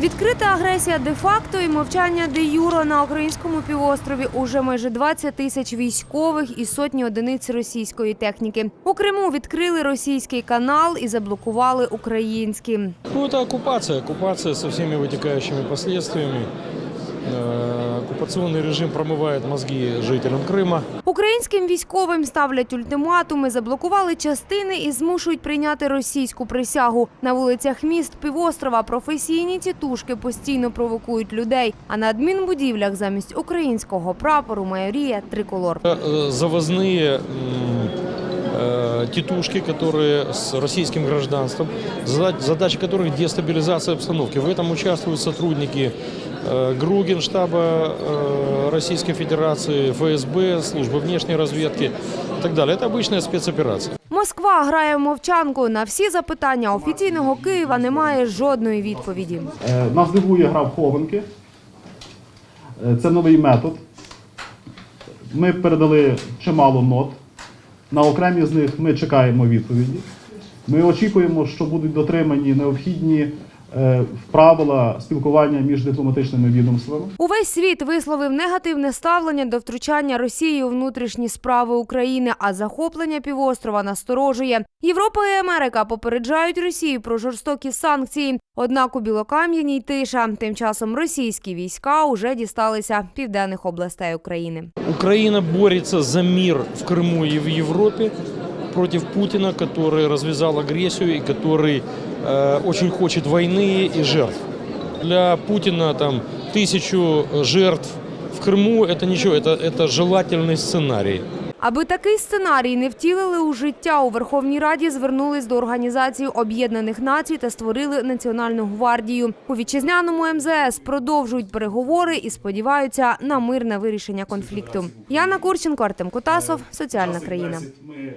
Відкрита агресія де-факто і мовчання де-юро на українському півострові уже майже 20 тисяч військових і сотні одиниць російської техніки. У Криму відкрили російський канал і заблокували український. Ну, це окупація, окупація з усіма витікаючими последствиями. Э, Оккупационный режим промывает мозги жителям Крыма. Українським військовим ставлять ультиматуми, заблокували частини і змушують прийняти російську присягу. На вулицях міст півострова професійні тітушки постійно провокують людей. А на адмінбудівлях замість українського прапору майоріє триколор. Э, Завозные м, э, тетушки, которые с российским гражданством, зада- задача которых дестабилизация обстановки. В этом участвуют сотрудники э, ГРУ, Генштаба э, Российской Федерации, ФСБ, службы внешней разведки и так далее. Это обычная спецоперация. Москва грає в мовчанку. На всі запитання офіційного Києва немає жодної відповіді. Е, Нас дивує гра в хованки. Е, Це новий метод. Ми передали чимало нот. На окремі з них ми чекаємо відповіді. Ми очікуємо, що будуть дотримані необхідні е, правила спілкування між дипломатичними відомствами. Увесь світ висловив негативне ставлення до втручання Росії у внутрішні справи України, а захоплення півострова насторожує. Європа і Америка попереджають Росію про жорстокі санкції. Однак у Білокам'яній тиша. Тим часом російські війська уже дісталися південних областей України. Украина борется за мир в Крыму и в Европе против Путина, который развязал агрессию и который э, очень хочет войны и жертв. Для Путина там тысячу жертв в Крыму это ничего, это, это желательный сценарий. Аби такий сценарій не втілили у життя, у Верховній Раді звернулись до Організації Об'єднаних Націй та створили Національну гвардію. У вітчизняному МЗС продовжують переговори і сподіваються на мирне вирішення конфлікту. Яна Курченко, Артем Котасов, Соціальна країна. Ми е,